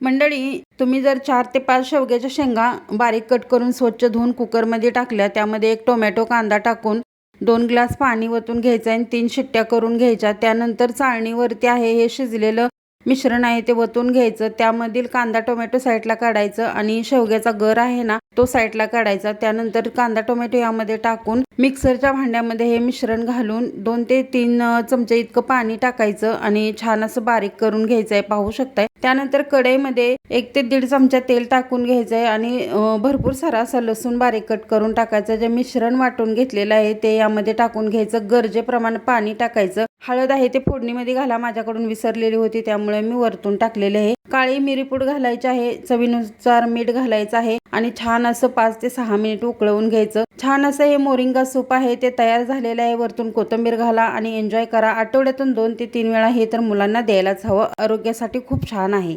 मंडळी तुम्ही जर चार ते पाच शेवग्याच्या शेंगा बारीक कट करून स्वच्छ धुवून कुकरमध्ये टाकल्या त्यामध्ये एक टोमॅटो कांदा टाकून दोन ग्लास पाणी वतून घ्यायचं आणि तीन शिट्ट्या करून घ्यायच्या. त्यानंतर चाळणीवरती आहे हे शिजलेलं मिश्रण आहे ते वतून घ्यायचं. त्यामधील कांदा टोमॅटो साईडला काढायचं आणि शेवग्याचा गर आहे ना तो साईडला काढायचा. त्यानंतर कांदा टोमॅटो यामध्ये टाकून मिक्सरच्या भांड्यामध्ये हे मिश्रण घालून दोन ते तीन चमचे इतकं पाणी टाकायचं आणि छान असं बारीक करून घ्यायचं आहे. पाहू शकताय? त्यानंतर कढईमध्ये एक ते दीड चमचा तेल टाकून घ्यायचं आहे आणि भरपूर सारा असा लसूण बारीक कट करून टाकायचं. जे मिश्रण वाटून घेतलेलं आहे ते यामध्ये टाकून घ्यायचं. गरजेप्रमाणे पाणी टाकायचं. हळद आहे ते फोडणीमध्ये घाला. माझ्याकडून विसरलेली होती त्यामुळे मी वरतून टाकलेले आहे. काळी मिरीपूड घालायची आहे. चवीनुसार मीठ घालायचं आहे आणि छान असं पाच ते सहा मिनिट उकळवून घ्यायचं. छान असं हे मोरिंगा सूप आहे ते तयार झालेलं आहे. वरतून कोथिंबीर घाला आणि एन्जॉय करा. आठवड्यातून दोन ते तीन वेळा हे तर मुलांना द्यायलाच हवं. आरोग्यासाठी खूप छान आहे.